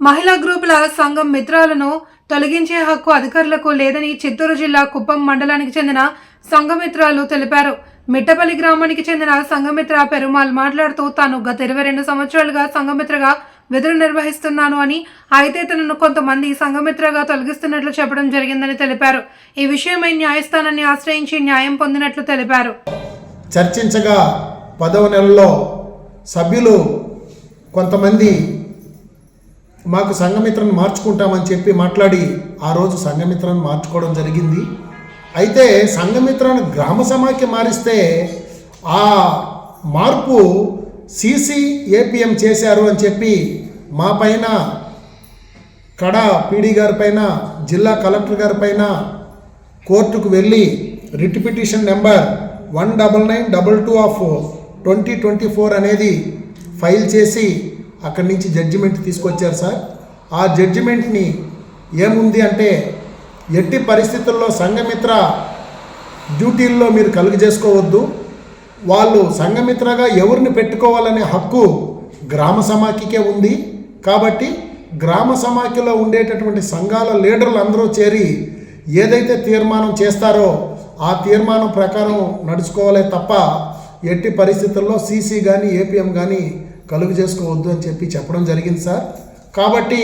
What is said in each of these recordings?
మహిళా గ్రూపుల సంఘం మిత్రాలను తొలగించే హక్కు అధికారులకు లేదని చిత్తూరు జిల్లా కుప్పం మండలానికి చెందిన సంఘమిత్రాలు తెలిపారు. మిట్టపల్లి గ్రామానికి చెందిన సంఘమిత్ర పెరుమాల్ మాట్లాడుతూ తాను గత ఇరవై రెండు సంవత్సరాలుగా సంఘమిత్రగా విధులు నిర్వహిస్తున్నాను అని అయితే తనను కొంతమంది సంఘమిత్రగా తొలగిస్తున్నట్లు చెప్పడం జరిగిందని తెలిపారు. ఈ విషయమై న్యాయస్థానాన్ని ఆశ్రయించి న్యాయం పొందినట్లు తెలిపారు. చర్చించగా పదవ నెలలో సభ్యులు కొంతమంది మాకు సంఘమిత్రను మార్చుకుంటామని చెప్పి మాట్లాడి ఆ రోజు సంఘమిత్రను మార్చుకోవడం జరిగింది. అయితే సంఘమిత్రను గ్రామ సమాఖ్య మారిస్తే ఆ మార్పు సీసీ ఏపీఎం చేశారు అని చెప్పి మా పైన కడ పీడీ గారి పైన జిల్లా కలెక్టర్ గారి పైన కోర్టుకు వెళ్ళి writ petition number one double nine double two of twenty twenty four అనేది ఫైల్ చేసి అక్కడి నుంచి జడ్జిమెంట్ తీసుకొచ్చారు సార్. ఆ జడ్జిమెంట్ని ఏముంది అంటే ఎట్టి పరిస్థితుల్లో సంఘమిత్ర డ్యూటీల్లో మీరు కలుగు చేసుకోవద్దు. వాళ్ళు సంఘమిత్రగా ఎవరిని పెట్టుకోవాలనే హక్కు గ్రామ సమాఖ్యకే ఉంది. కాబట్టి గ్రామ సమాఖ్యలో ఉండేటటువంటి సంఘాల లీడర్లు అందరూ చేరి ఏదైతే తీర్మానం చేస్తారో ఆ తీర్మానం ప్రకారం నడుచుకోవాలే తప్ప ఎట్టి పరిస్థితుల్లో సీసీ కానీ ఏపీఎం కానీ కలుగు చేసుకోవద్దు అని చెప్పి చెప్పడం జరిగింది సార్. కాబట్టి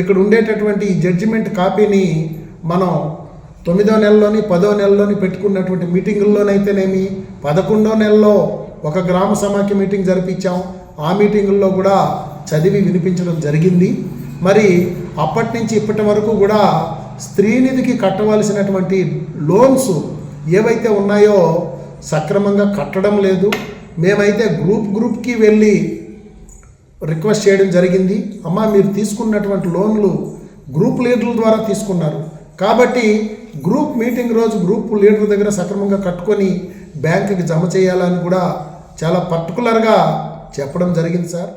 ఇక్కడ ఉండేటటువంటి జడ్జిమెంట్ కాపీని మనం తొమ్మిదో నెలలోని పదో నెలలోని పెట్టుకున్నటువంటి మీటింగుల్లోనైతేనేమి పదకొండో నెలలో ఒక గ్రామ సమాఖ్య మీటింగ్ జరిపించాం. ఆ మీటింగుల్లో కూడా చదివి వినిపించడం జరిగింది. మరి అప్పటి నుంచి ఇప్పటి వరకు కూడా స్త్రీనిధికి కట్టవలసినటువంటి లోన్స్ ఏవైతే ఉన్నాయో సక్రమంగా కట్టడం లేదు. మేమైతే గ్రూప్ గ్రూప్కి వెళ్ళి రిక్వెస్ట్ చేయడం జరిగింది. అమ్మా మీరు తీసుకున్నటువంటి లోన్లు గ్రూప్ లీడర్ల ద్వారా తీసుకున్నారు. కాబట్టి గ్రూప్ మీటింగ్ రోజు గ్రూప్ లీడర్ దగ్గర సక్రమంగా కట్టుకొని బ్యాంకుకి జమ చేయాలని కూడా చాలా పర్టికులర్గా చెప్పడం జరిగింది సార్.